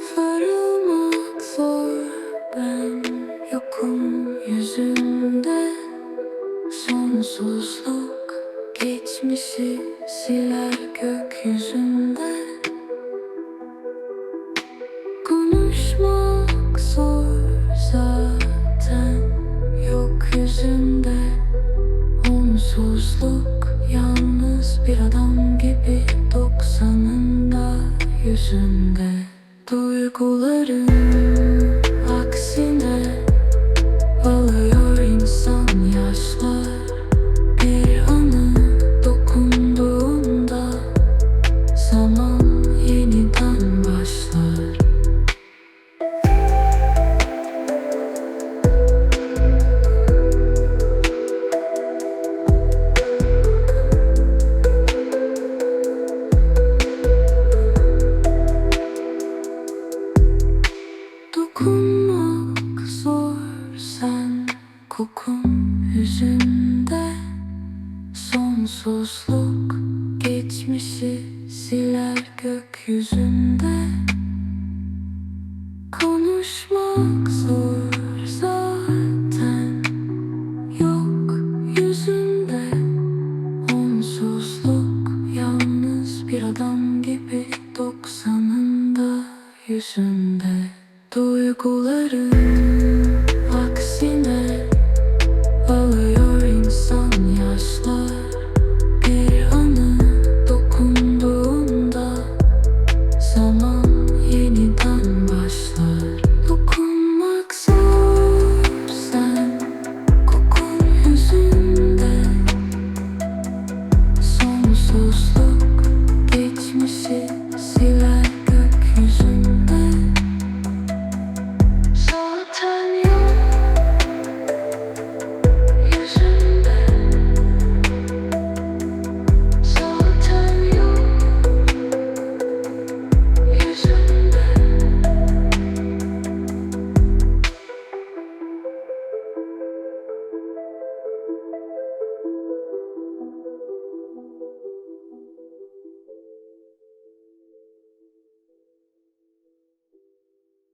Sarılmak zor. Ben yokum yüzünde Sonsuzluk geçmişi siler gökyüzünde. Konuşmak zor. Zaten yok yüzünde Onsuzluk yalnız bir adam gibi doksanında yüzünde. Duyguların aksine Alıyor insan yaşlar. Bir anı dokunduğunda Zaman Kokun yüzünde Sonsuzluk Geçmişi siler gökyüzünde. Konuşmak zor zaten Yok yüzünde. Onsuzluk Yalnız bir adam gibi Doksanında yüzünde. Duyguların